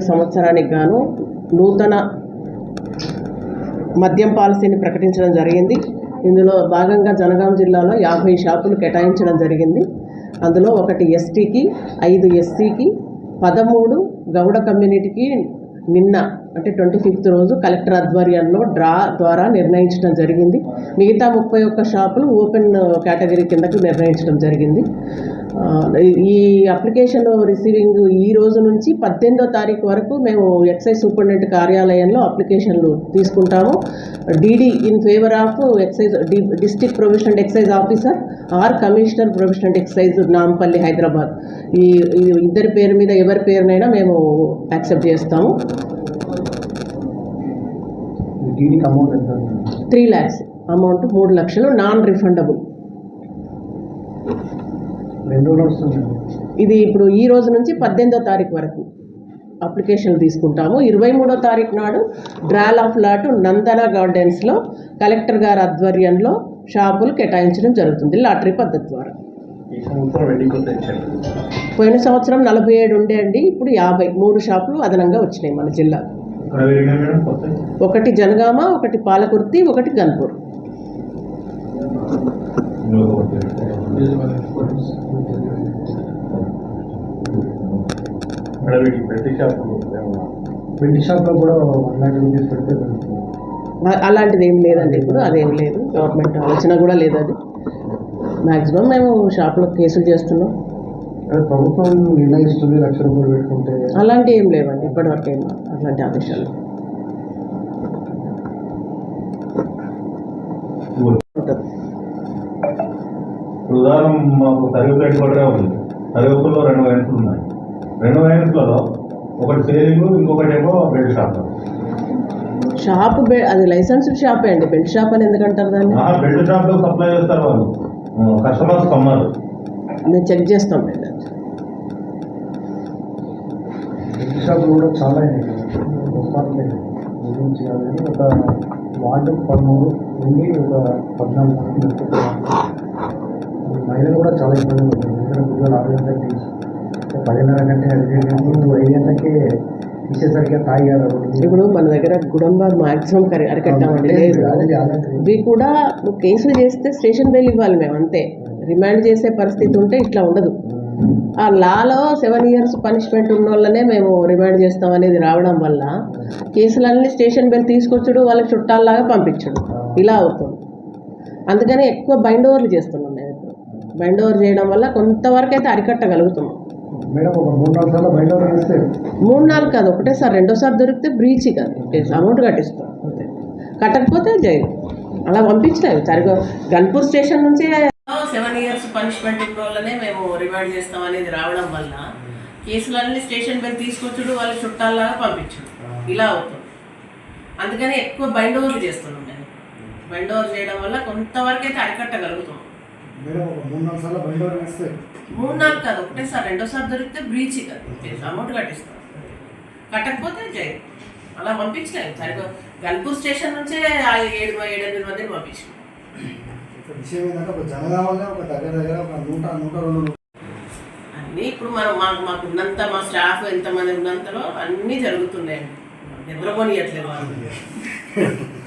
సంవత్సరానికి గాను నూతన మద్యం పాలసీని ప్రకటించడం జరిగింది. ఇందులో భాగంగా జనగాం జిల్లాలో యాభై షాపులు కేటాయించడం జరిగింది. అందులో ఒకటి ఎస్టీకి ఐదు ఎస్సీకి పదమూడు గౌడ కమ్యూనిటీకి నిన్న అంటే ట్వంటీ ఫిఫ్త్ రోజు కలెక్టర్ ఆధ్వర్యంలో డ్రా ద్వారా నిర్ణయించడం జరిగింది. మిగతా ముప్పై ఒక్క షాపులు ఓపెన్ కేటగిరీ కిందకు నిర్ణయించడం జరిగింది. ఈ అప్లికేషన్ రిసీవింగ్ ఈ రోజు నుంచి పద్దెనిమిదో తారీఖు వరకు మేము ఎక్సైజ్ సూపరింటెండెంట్ కార్యాలయంలో అప్లికేషన్లు తీసుకుంటాము. DD in favour of excise district provisional excise officer or commissioner provisional excise Nampally Hyderabad. ఈ ఇద్దరి పేరు మీద ఎవరి పేరునైనా మేము యాక్సెప్ట్ చేస్తాము. త్రీ ల్యాక్స్ అమౌంట్ మూడు లక్షలు నాన్ రిఫండబుల్. ఇది ఇప్పుడు ఈ రోజు నుంచి పద్దెనిమిదో తారీఖు వరకు అప్లికేషన్ తీసుకుంటాము. ఇరవై మూడో తారీఖు నాడు డ్రాల్ ఆఫ్ లాట్ నందన గార్డెన్స్లో కలెక్టర్ గారి ఆధ్వర్యంలో షాపులు కేటాయించడం జరుగుతుంది లాటరీ పద్ధతి ద్వారా. పోయిన సంవత్సరం నలభై ఏడు ఉండే అండి. ఇప్పుడు యాభై మూడు షాపులు అదనంగా వచ్చినాయి మన జిల్లా. ఒకటి జనగామ ఒకటి పాలకుర్తి ఒకటి గన్పూర్. అలాంటిది ఏం లేదండి ఇప్పుడు అదేం లేదు. గవర్నమెంట్ ఆలోచన కూడా లేదు అది. మ్యాక్సిమం మేము షాపులో కేసులు చేస్తున్నాం. అదే ప్రభుత్వం నిర్ణయిస్తుంది లక్ష రూపాయలు పెట్టుకుంటే. అలాంటి ఏం లేవండి ఇప్పటివరకు ఏం అట్లాంటి ఆదేశాలు ఉదాహరణ మాకు సర్వీస్ కూడా ఉంది. సర్వీసుల్లో రెండు వైన్స్లు ఉన్నాయి. రెండు వైన్స్లలో ఒకటి సేలింగ్ ఇంకొకటి ఏమో బెడ్ షాప్. షాప్ అది లైసెన్స్డ్ షాపే అండి. బెల్ట్ షాప్ అని ఎందుకంటారు దాన్ని? ఆ బెడ్ షాప్లో సప్లై చేస్తారు వాళ్ళు. కస్టమర్స్ కమ్మరు మేము చెక్ చేస్తాం. ప్రతి షాపులు కూడా చాలా ఒక వార్డు పదమూడు నుండి ఒక పద్నాలుగు మంది. మహిళలు కూడా చాలా ఇబ్బంది పడుతుంది ఎందుకంటే పొద్దున్న ఆరు గంటలకి పదిన్నర కంటే ఐదు గంటలకు ఐదు గంటలకే తీసేసరికి తాగారు ఇప్పుడు మన దగ్గర గుడంబ మాక్సిమం కరి అరికట్టామండి. లేదు. ఇవి కూడా కేసులు చేస్తే స్టేషన్ బెయిల్ ఇవ్వాలి మేము అంతే. రిమాండ్ చేసే పరిస్థితి ఉంటే ఇట్లా ఉండదు. ఆ లాలో సెవెన్ ఇయర్స్ పనిష్మెంట్ ఉన్న వాళ్ళనే మేము రిమాండ్ చేస్తాం అనేది రావడం వల్ల కేసులన్నీ స్టేషన్ బెయిల్ తీసుకొచ్చుడు వాళ్ళకి చుట్టాల్లాగా పంపించడు. ఇలా అవుతుంది. అందుకని ఎక్కువ బైండ్ ఓవర్లు చేస్తున్నాం మేము ఇప్పుడు. బైండ్ ఓవర్ చేయడం వల్ల కొంతవరకు అయితే అరికట్టగలుగుతున్నాం మేడం ఒక మూడు నాలుగు కాదు ఒకటేసారి రెండోసారి దొరికితే బ్రీచ్ కాదు అమౌంట్ కట్టిస్తాం. అంతే కట్టకపోతే జైలు అలా పంపించలేదు. సరిగా గన్పూర్ స్టేషన్ నుంచి సెవెన్ ఇయర్స్ పనిష్మెంట్ వాళ్ళనే మేము రిమాండ్ చేస్తాం అనేది రావడం వల్ల కేసులన్నీ స్టేషన్ మీద తీసుకొచ్చుడు వాళ్ళ చుట్టాల్లాగా పంపించుడు. ఇలా అవుతుంది. అందుకని ఎక్కువ బైండ్ ఓవర్లు చేస్తున్నాం మేము. బైండ్ ఓవర్ చేయడం వల్ల కొంతవరకు అయితే అరికట్టగలుగుతాం. మేడం ఒక మూడు నాలుగు సార్లు బయట వేస్తే మూడు నాలుగు కాదు ఒకటేసారి రెండోసారి దొరికితే బ్రీచ్ కాదు అమౌంట్ కట్టిస్తాం. కట్టకపోతే జైలు అలా పంపించలేదు సరిగ్గా గన్పూర్ స్టేషన్ నుంచే ఆ ఏడు ఏడెనిమిది మందిని పంపించాం. విషయం ఏంటంటే ఒక జనగామలో ఒక దగ్గర దగ్గర ఒక నూట నూట రెండు అన్నీ ఇప్పుడు మనం మాకు మాకు ఉన్నంత మా స్టాఫ్ ఎంతమంది ఉన్నంతలో అన్నీ జరుగుతున్నాయండి. నిద్రపోనియట్లేదు వాళ్ళు.